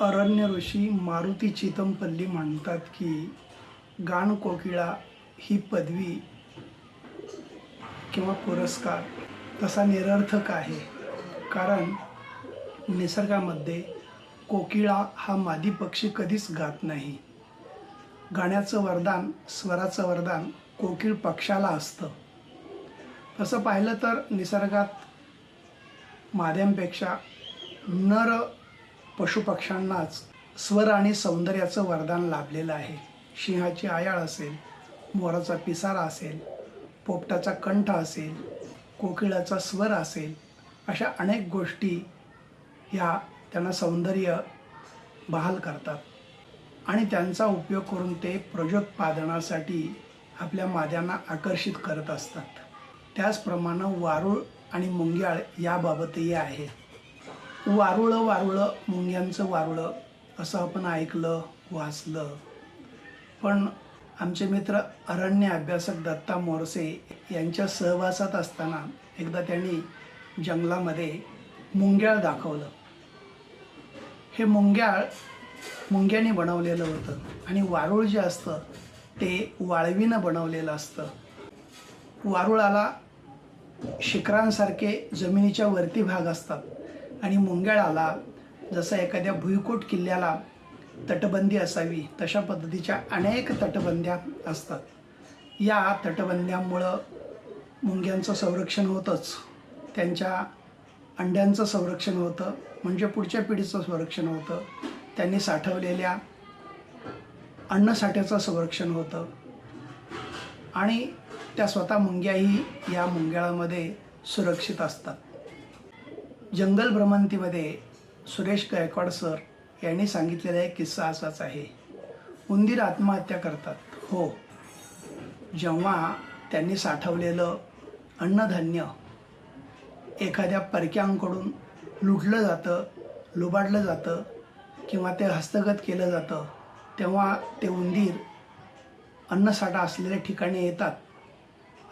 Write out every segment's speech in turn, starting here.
अरण्य ऋषी मारुती चितमपल्ली म्हणतात की गाण कोकिळा ही पदवी किंवा पुरस्कार तसा निरर्थक आहे. कारण निसर्गामध्ये कोकिळा हा मादी पक्षी कधीच गात नाही. गाण्याचं वरदान स्वराचं वरदान कोकिळ पक्षाला असतं. तसं पाहिलं तर निसर्गात माद्यांपेक्षा नर पशुपक्ष्यांनाच स्वर आणि सौंदर्याचं वरदान लाभलेलं आहे. सिंहाची आयाळ असेल मोराचा पिसारा असेल पोपटाचा कंठ असेल कोकिळाचा स्वर असेल अशा अनेक गोष्टी ह्या त्यांना सौंदर्य बहाल करतात. आणि त्यांचा उपयोग करून ते प्रजोत्पादनासाठी आपल्या माद्यांना आकर्षित करत असतात. त्याचप्रमाणे वारुळ आणि मुंग्याळ याबाबतही आहे. वारुळं वारुळं मुंग्यांचं वारुळं असं आपण ऐकलं वाचलं. पण आमचे मित्र अरण्य अभ्यासक दत्ता मोरसे यांच्या सहवासात असताना एकदा त्यांनी जंगलामध्ये मुंग्याळ दाखवलं. हे मुंग्याळ मुंग्याने बनवलेलं होतं आणि वारुळ जे असतं ते वाळवीनं बनवलेलं असतं. वारुळाला शिखरांसारखे जमिनीच्या वरती भाग असतात. आणि मुंग्याळाला जसं एखाद्या भुईकोट किल्ल्याला तटबंदी असावी तशा पद्धतीच्या अनेक तटबंद्या असतात. या तटबंद्यांमुळं मुंग्यांचं संरक्षण होतंच. त्यांच्या अंड्यांचं संरक्षण होतं म्हणजे पुढच्या पिढीचं संरक्षण होतं. त्यांनी साठवलेल्या अन्नसाठ्याचं संरक्षण होतं. आणि त्या स्वतः मुंग्याही या मुंग्याळामध्ये सुरक्षित असतात. जंगल भ्रमंतीमध्ये सुरेश गायकवाड सर यांनी सांगितलेला एक किस्सा असाच आहे. उंदीर आत्महत्या करतात. हो. जेव्हा त्यांनी साठवलेलं अन्नधान्य एखाद्या परक्यांकडून लुटलं जातं लुबाडलं जातं किंवा ते हस्तगत केलं जातं तेव्हा ते उंदीर अन्नसाठा असलेल्या ठिकाणी येतात.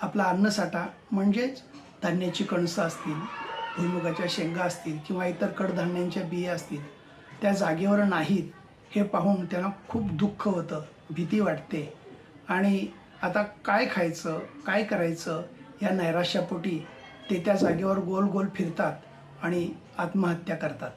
आपला अन्नसाठा म्हणजेच धान्याची कणसं असतील. भुईमुगाच्या शेंगा असतील किंवा इतर कडधान्यांच्या बिया असतील त्या जागेवर नाहीत हे पाहून त्यांना खूप दुःख होतं भीती वाटते. आणि आता काय खायचं काय करायचं या नैराश्यापोटी ते त्या जागेवर गोल गोल फिरतात आणि आत्महत्या करतात.